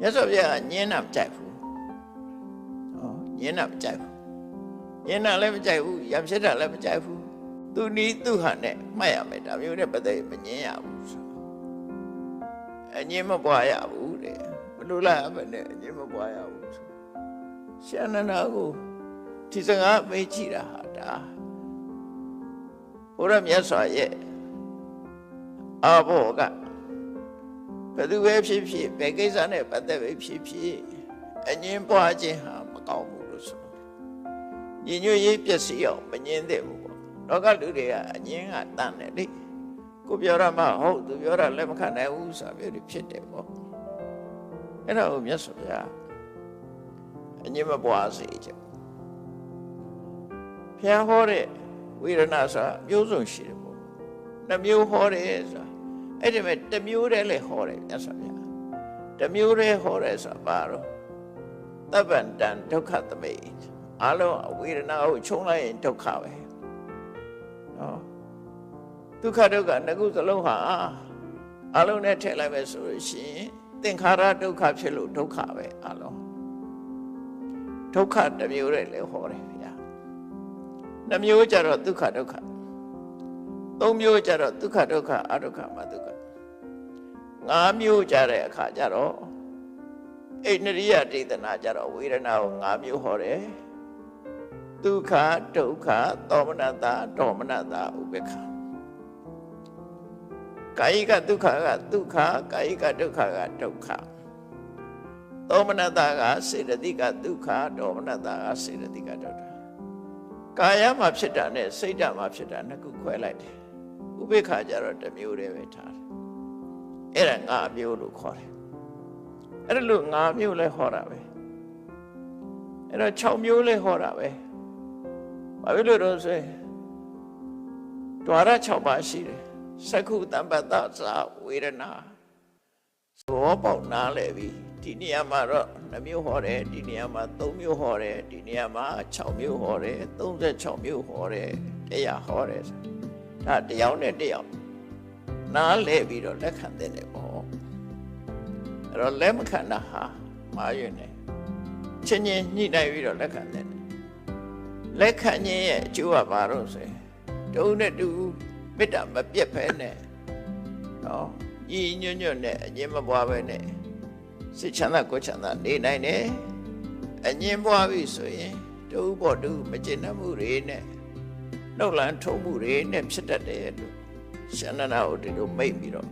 မြတ်စွာဘုရားကညင်းတာမကြိုက်ဘူးဟောညင်းတာမကြိုက်ဘူးညင်းတာလည်းမကြိုက်ဘူးရံဖြစ်တာလည်းမကြိုက်ဘူးသူနီးသူဟန်နဲ့မှတ်ရမယ်ဒါမျိုးနဲ့ပတ်သက်ရင်မညင်းရဘူးဆိုအညင်းမပွားရဘူးတဲ့ဘလို့လားမနဲ့အညင်းမပွားရဘူးဆိုရှန္ဒနာကိုဒီစကားမေးကြည့်တာဟာဒါဘုရားမြတ်စွာရဲ့အဘောက ဘယ်သူပဲဖြစ်ဖြစ်ဘယ်ကိစ္စနဲ့ပတ်သက်ပဲဖြစ်ဖြစ်အငင်းပွားခြင်းဟာမကောင်းဘူးလို့ဆိုတယ်။ညီညွတ်ရေးပျက်စီးအောင်မငင်းသင့်ဘူးပေါ့။လောကလူတွေကအငင်းကတန်တယ်လေ။ကိုပြောရမှဟုတ်သူပြောတာလက်မခံနိုင်ဘူးဆိုတာမျိုးတွေဖြစ်တယ်ပေါ့။အဲ့ဒါကိုမြတ်စွာဘုရားအငင်းမပွားစေချင်။ဘုရားဟောတဲ့ဝေဒနာဆိုတာမျိုးစုံရှိတယ်ပေါ့။နှမျိုးဟောတယ်ဆိုတာ အဲ့ဒီမဲ့တစ်မျိုးတည်းလည်းဟောတယ်မြတ်စွာဘုရားတစ်မျိုးတည်းဟောတယ်ဆိုတာဘာတော့တပ္ပန္တံဒုက္ခသမိတ်အလုံးအဝေဒနာကိုခြုံလိုက်ရင်ဒုက္ခပဲနော်ဒုက္ခဒုက္ခနှစ်ခုစလုံးဟာအလုံးနဲ့ထည့်လိုက်မယ်ဆိုလို့ရှိရင်သင်္ခါရဒုက္ခဖြစ်လို့ဒုက္ခပဲအလုံးဒုက္ခတစ်မျိုးတည်းလည်းဟောတယ်ဗျာနှစ်မျိုးကြတော့ဒုက္ခဒုက္ခ သုံးမျိုးကြတော့ဒုက္ခဒုက္ခအဒုက္ခမဒုက္ခငါးမျိုးကြတဲ့အခါကျတော့အိန္ဒိယဒေသနာကြတော့ဝေဒနာကိုငါးမျိုးဟောတယ်ဒုက္ခဒုက္ခသောမနတာဒေါမနတာဥပေက္ခကာယိကဒုက္ခကဒုက္ခကာယိကဒုက္ခကဒုက္ခသောမနတာကစေတသိကဒုက္ခဒေါမနတာကစေတသိကဒုက္ခကာယမှာဖြစ်တာနဲ့စိတ်ဓာတ်မှာဖြစ်တာနှစ်ခုခွဲလိုက်တယ် ဥပေက္ခကြတော့တစ်မျိုးတည်းပဲထားတယ်အဲ့ဒါငါအမျိုးလို့ခေါ်တယ်အဲ့ဒါလို့ငါမျိုးလဲဟောတာပဲအဲ့တော့6မျိုးလဲဟောတာပဲဘာဖြစ်လို့တော့ဆိုရင်ဒွါရ6ပါးရှိတယ်သက္ခုတမ္ပတ္တသာဝေဒနာသောပေါက်နားလဲပြီဒီနေရာမှာတော့2မျိုးဟောတယ်ဒီနေရာမှာ3မျိုးဟောတယ်ဒီနေရာမှာ6မျိုးဟောတယ်36မျိုးဟောတယ်တရားဟောတယ် ဒါတရားနဲ့တရားနားလဲပြီးတော့လက်ခံတဲ့တယ်ပေါ့အဲ့တော့လက်မခံတာဟာမာရွနေချင်းချင်းညှိနှိုင်းပြီးတော့လက်ခံတဲ့တယ်လက်ခံခြင်းရဲ့အကျိုးကဘာလို့ဆိုရင်တုံးနဲ့တူမေတ္တာမပြတ်ဖဲနဲ့နော်ညီညွတ်ညွတ်နဲ့အငြင်းမပွားပဲနဲ့စိတ်ချမ်းသာကိုယ်ချမ်းသာနေနိုင်တယ်အငြင်းပွားပြီဆိုရင်တူပေါ်တူမကျင်တတ်မှုတွေနဲ့ နှုတ်လန်းထုံးမှုတွေနဲ့ဖြစ်တတ်တယ်လို့ရှန္ဒနာကိုဒီလိုမိတ်ပြီးတော့